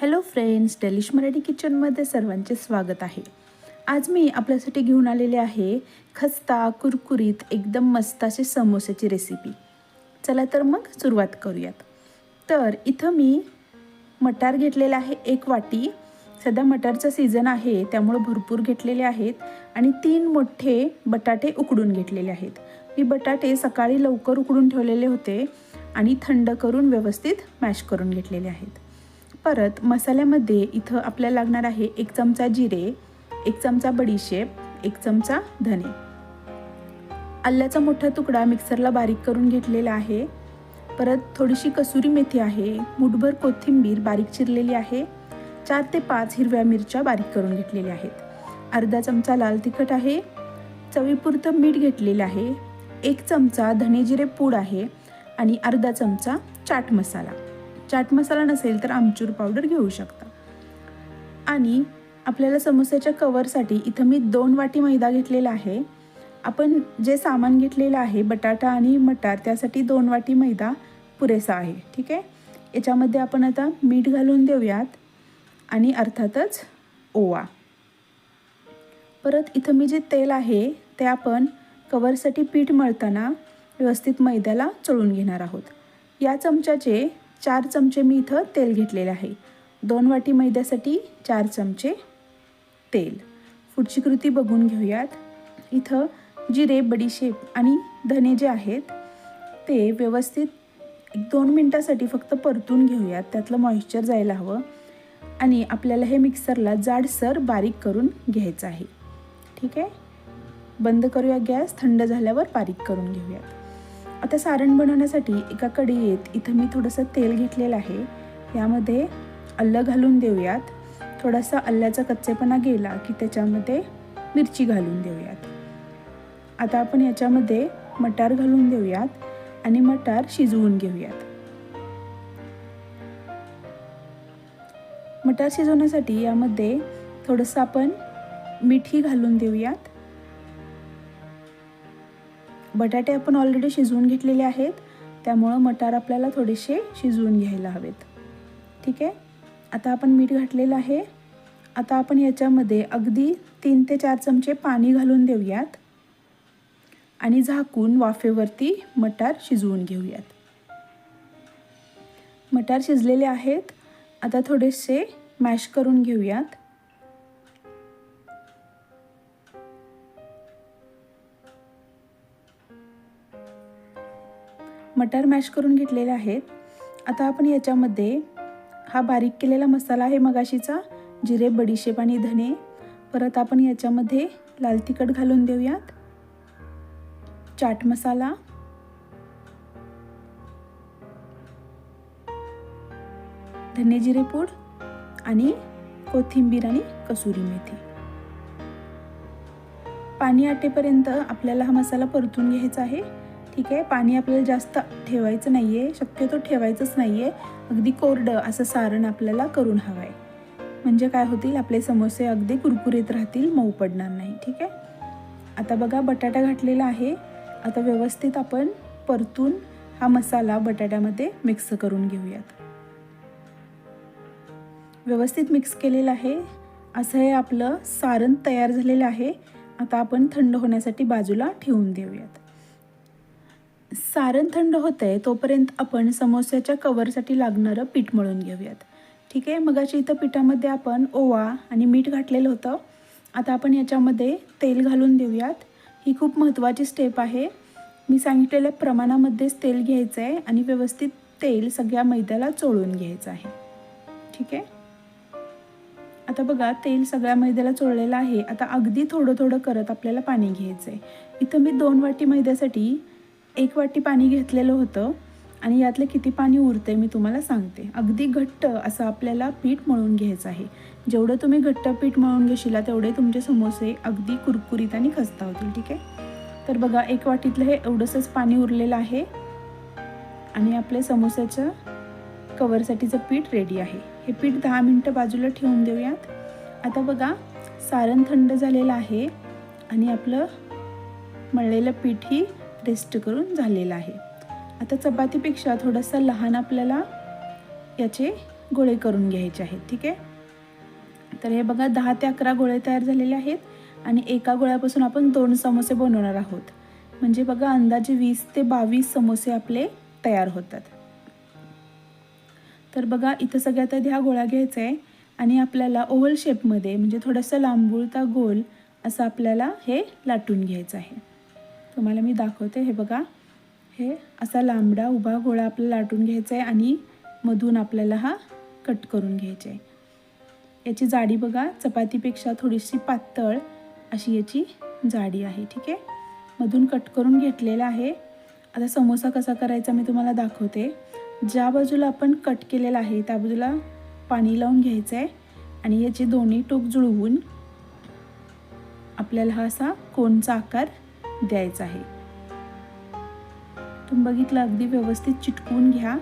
Hello friends delish Marathi किचनमध्ये सर्वांचे स्वागत आहे. आज मी आपल्यासाठी घेऊन आलेले आहे खस्ता कुरकुरीत एकदम मस्त असे समोस्याची रेसिपी चला तर मग सुरुवात करूयात. तर इथं मी मटार घेतलेला आहे एक वाटी. सध्या मटारचं सीझन आहे त्यामुळं भरपूर घेतलेले आहेत आणि तीन मोठे बटाटे उकडून घेतलेले आहेत. मी बटाटे सकाळी लवकर उकडून ठेवलेले होते आणि थंड करून व्यवस्थित मॅश करून घेतलेले आहेत. परत मसाल्यामध्ये इथं आपल्याला लागणार आहे एक चमचा जिरे एक चमचा बडीशेप एक चमचा धने. आल्याचा मोठा तुकडा मिक्सरला बारीक करून घेतलेला आहे. परत थोडीशी कसुरी मेथी आहे मुठभर कोथिंबीर बारीक चिरलेली आहे चार ते पाच हिरव्या मिरच्या बारीक करून घेतलेल्या आहेत. अर्धा चमचा लाल तिखट आहे चवीपुरतं मीठ घेतलेलं आहे एक चमचा धने जिरे पूड आहे आणि अर्धा चमचा चाट मसाला. चाट मसाला नसेल तर आमचूर पावडर घेऊ शकता. आणि आपल्याला समोस्याच्या कवरसाठी इथं मी दोन वाटी मैदा घेतलेला आहे. आपण जे सामान घेतलेलं आहे बटाटा आणि मटार त्यासाठी दोन वाटी मैदा पुरेसा आहे. ठीक आहे? याच्यामध्ये आपण आता मीठ घालून देऊयात आणि अर्थातच ओवा. परत इथं मी जे तेल आहे ते आपण कवरसाठी पीठ मळताना व्यवस्थित मैद्याला चळून घेणार आहोत. या चमच्याचे चार चमचे मी इथं तेल घेतलेलं आहे. दोन वाटी मैद्यासाठी चार चमचे तेल. पुढची कृती बघून घेऊयात. इथं जिरे बडीशेप आणि धने जे आहेत ते व्यवस्थित एक दोन मिनटासाठी फक्त परतून घेऊयात. त्यातलं मॉइश्चर जायला हवं आणि आपल्याला हे मिक्सरला जाडसर बारीक करून घ्यायचं आहे. ठीक आहे? बंद करूया गॅस थंड झाल्यावर बारीक करून घेऊयात. आता सारण बनवण्यासाठी एका कढईत इथं मी थोडंसं तेल घेतलेलं आहे. यामध्ये अल्लं घालून देऊयात. थोडासा अल्ल्याचा कच्चेपणा गेला की त्याच्यामध्ये मिरची घालून देऊयात. आता आपण याच्यामध्ये मटार घालून देऊयात आणि मटार शिजवून घेऊयात. मटार शिजवण्यासाठी यामध्ये थोडंसं आपण मिठी घालून देऊयात. बटाटे आपण ऑलरेडी शिजवून घेतलेले आहेत. त्यामुळं मटार आपल्याला थोडेसे शिजवून घ्यायला हवेत. ठीक आहे? आता आपण मीठ घातलेलं आहे. आता आपण याच्यामध्ये अगदी तीन ते चार चमचे पाणी घालून देऊयात. आणि झाकून वाफेवरती मटार शिजवून घेऊयात. मटार शिजलेले आहेत. आता थोडेसे मॅश करून घेऊयात. मटार मॅश करून घेतलेले आहेत. आता आपण याच्यामध्ये हा बारीक केलेला मसाला आहे मगाशीचा. जिरे बडीशेप आणि धने. परत आपण याच्यामध्ये लाल तिखट घालून देऊयात. चाट मसाला. धने जिरे पूड आणि कोथिंबीर आणि कसुरी मेथी. पाणी आटेपर्यंत आपल्याला हा मसाला परतून घ्यायचा आहे. ठीक आहे पाणी आपल्याला जास्त ठेवायचं नाही आहे शक्यतो ठेवायचंच नाही आहे अगदी कोरडं असं सारण आपल्याला करून हवं आहे म्हणजे काय होतील आपले समोसे अगदी कुरकुरीत राहतील मऊ पडणार नाही ठीक आहे? आता बघा बटाटा घातलेला आहे. आता व्यवस्थित आपण परतून हा मसाला बटाट्यामध्ये मिक्स करून घेऊयात. व्यवस्थित मिक्स केलेलं आहे. असं हे आपलं सारण तयार झालेलं आहे. आता आपण थंड होण्यासाठी बाजूला ठेवून देऊयात. सारण थंड होतं आहे तोपर्यंत आपण समोस्याच्या कवरसाठी लागणारं पीठ मळून घेऊयात. ठीक आहे? मगाशी इथं पिठामध्ये आपण ओवा आणि मीठ घातलेलं होतं. आता आपण याच्यामध्ये तेल घालून देऊयात. ही खूप महत्त्वाची स्टेप आहे. मी सांगितलेल्या प्रमाणामध्येच तेल घ्यायचं आहे आणि व्यवस्थित तेल सगळ्या मैद्याला चोळून घ्यायचं आहे. ठीक आहे? आता बघा तेल सगळ्या मैद्याला चोळलेलं आहे. आता अगदी थोडं थोडं करत आपल्याला पाणी घ्यायचं आहे इथं मी दोन वाटी मैद्यासाठी एक वाटी पाणी घेतलेलं होतं आणि यातलं किती पाणी उरते मी तुम्हाला सांगते. अगदी घट्ट असं आपल्याला पीठ मळून घ्यायचं आहे. जेवढं तुम्ही घट्ट पीठ मळून घेशीला तेवढे तुमचे समोसे अगदी कुरकुरीत आणि खस्ता होतील ठीक आहे? तर बघा एक वाटीतलं हे एवढंसंच पाणी उरलेलं आहे आणि आपल्या समोस्याचं कवरसाठीचं पीठ रेडी आहे. हे पीठ दहा मिनटं बाजूला ठेवून देऊयात. आता बघा सारण थंड झालेलं आहे आणि आपलं मळलेलं पीठही रेस्ट करून झालेला आहे. आता चपातीपेक्षा थोडासा लहान आपल्याला याचे गोळे करून घ्यायचे आहेत ठीक आहे? तर हे बघा दहा ते अकरा गोळे तयार झालेले आहेत आणि एका गोळ्यापासून आपण दोन समोसे बनवणार आहोत. म्हणजे बघा अंदाजे वीस ते बावीस समोसे आपले तयार होतात. तर बघा इथं सगळ्यात आधी हा गोळा घ्यायचा आहे आणि आपल्याला ओव्हल शेपमध्ये म्हणजे थोडंसं लांबुळता गोल असं आपल्याला हे लाटून घ्यायचं आहे. तुम्हाला मी दाखवते. हे बघा. हे असा लांबडा उभा गोळा आपल्याला लाटून घ्यायचा आहे आणि मधून आपल्याला हा कट करून घ्यायचा आहे. याची जाडी बघा. चपातीपेक्षा थोडीशी पातळ अशी याची जाडी आहे. ठीक आहे? मधून कट करून घेतलेला आहे. आता समोसा कसा करायचा मी तुम्हाला दाखवते. ज्या बाजूला आपण कट केलेला आहे त्या बाजूला पाणी लावून घ्यायचं आहे आणि याचे दोन्ही टोक जुळवून आपल्याला हा असा कोनचा आकार द्यायचं आहे. तुम्ही बघितलं अगदी व्यवस्थित चिटकून घ्या.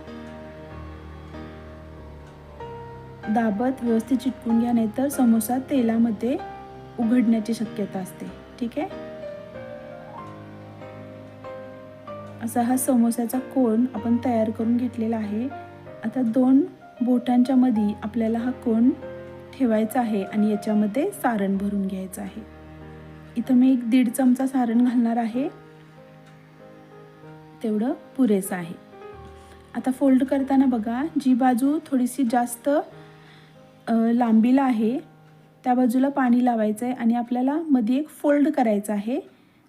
दाबत व्यवस्थित चिटकून घ्या नाहीतर समोसा तेलामध्ये उघडण्याची शक्यता असते. ठीक आहे? असा हा समोसाचा कोण आपण तयार करून घेतलेला आहे. आता दोन बोटांच्या मध्ये आपल्याला हा कोण ठेवायचा आहे आणि याच्यामध्ये सारण भरून घ्यायचं आहे. इथं मी एक दीड चमचा सारण घालणार आहे. तेवढं पुरेसं आहे. आता फोल्ड करताना बघा जी बाजू थोडीशी जास्त लांबीला आहे त्या बाजूला पाणी लावायचं आहे आणि आपल्याला मध्ये एक फोल्ड करायचा आहे.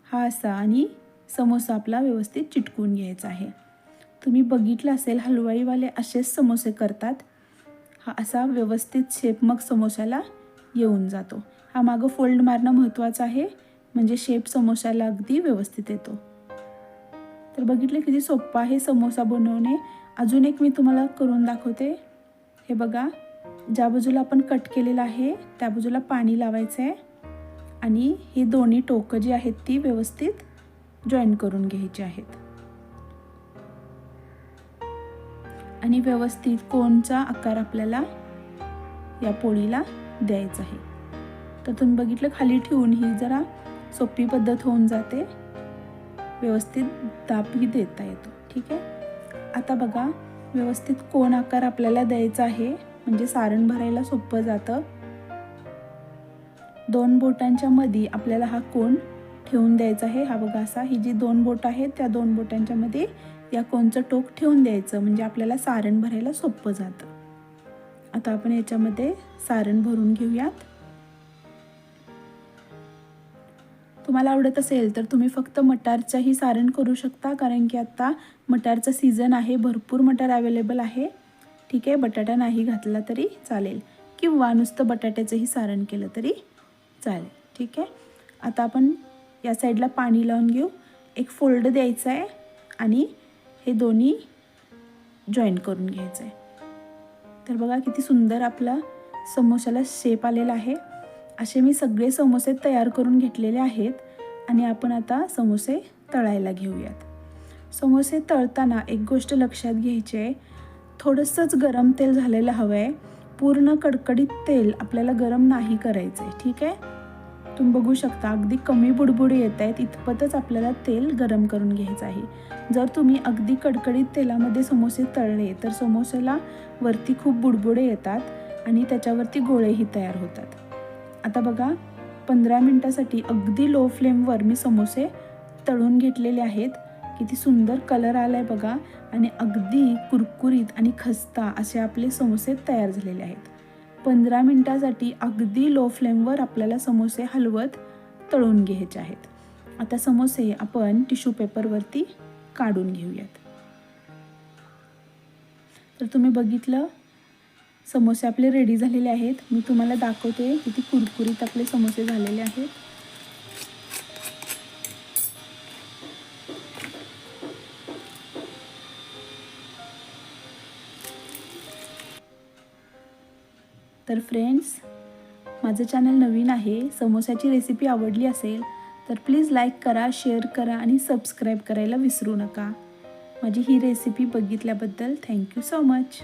हा असा आणि समोसा आपला व्यवस्थित चिटकून घ्यायचा आहे. तुम्ही बघितलं असेल हलवाईवाले असेच समोसे करतात. हा असा व्यवस्थित शेप मग समोस्याला येऊन जातो. हा मागं फोल्ड मारणं महत्त्वाचं आहे. म्हणजे शेप समोसाला अगदी व्यवस्थित येतो. तर बघितलं किती सोप्पं आहे समोसा बनवणे. अजून एक मी तुम्हाला करून दाखवते. हे बघा ज्या बाजूला आपण कट केलेलं आहे त्या बाजूला पाणी लावायचं आहे आणि ही दोन्ही टोकं जी आहेत ती व्यवस्थित जॉईन करून घ्यायची आहेत. आणि व्यवस्थित कोणचा आकार आपल्याला या पोळीला द्यायचा आहे. तर तुम्ही बघितलं खाली ठेवून ही जरा सोपी पद्धत होऊन जाते. व्यवस्थित दाबही देता येतो ठीक आहे? आता बघा व्यवस्थित कोण आकार आपल्याला द्यायचा आहे म्हणजे सारण भरायला सोपं जातं. दोन बोटांच्या मध्ये आपल्याला हा कोण ठेवून द्यायचा आहे. हा बघा असा ही जी दोन बोट आहेत त्या दोन बोटांच्या मध्ये या कोणचं टोक ठेवून द्यायचं म्हणजे आपल्याला सारण भरायला सोपं जातं. आता आपण याच्यामध्ये सारण भरून घेऊयात. तुम्हाला आवडत असेल तर तुम्ही फक्त मटारचंही सारण करू शकता कारण की आत्ता मटारचं सीझन आहे भरपूर मटार अवेलेबल आहे. ठीक आहे बटाटा नाही घातला तरी चालेल. किंवा नुसतं बटाट्याचंही सारण केलं तरी चालेल. ठीक आहे? आता आपण या साईडला पाणी लावून घेऊ. एक फोल्ड द्यायचा आहे आणि हे दोन्ही जॉईन करून घ्यायचं आहे. तर बघा किती सुंदर आपला समोशाला शेप आलेला आहे. असे मी सगळे समोसे तयार करून घेतलेले आहेत आणि आपण आता समोसे तळायला घेऊयात. समोसे तळताना एक गोष्ट लक्षात घ्यायची आहे. थोडंसंच गरम तेल झालेलं हवं आहे पूर्ण कडकडीत तेल आपल्याला गरम नाही करायचं आहे ठीक आहे? तुम्ही बघू शकता अगदी कमी बुडबुडे येत आहेत. इतपतच आपल्याला तेल गरम करून घ्यायचं आहे. जर तुम्ही अगदी कडकडीत तेलामध्ये समोसे तळले तर समोसेला वरती खूप बुडबुडे येतात आणि त्याच्यावरती गोळेही तयार होतात. आता बघा पंधरा मिनटासाठी अगदी लो फ्लेमवर मी समोसे तळून घेतलेले आहेत. किती सुंदर कलर आला आहे बघा. आणि अगदी कुरकुरीत आणि खस्ता असे आपले समोसे तयार झालेले आहेत. पंधरा मिनटासाठी अगदी लो फ्लेमवर आपल्याला समोसे हलवत तळून घ्यायचे आहेत. आता समोसे आपण टिश्यू पेपरवरती काढून घेऊयात. तर तुम्ही बघितलं समोसे आपले रेडी झालेले आहेत. मी तुम्हाला दाखवते किती कुरकुरीत आपले समोसे झालेले आहेत. तर फ्रेंड्स माझं चॅनल नवीन आहे समोसाची रेसिपी आवडली असेल तर प्लीज लाईक करा शेअर करा आणि सबस्क्राईब करायला विसरू नका. माझी ही रेसिपी बघितल्याबद्दल थँक्यू सो मच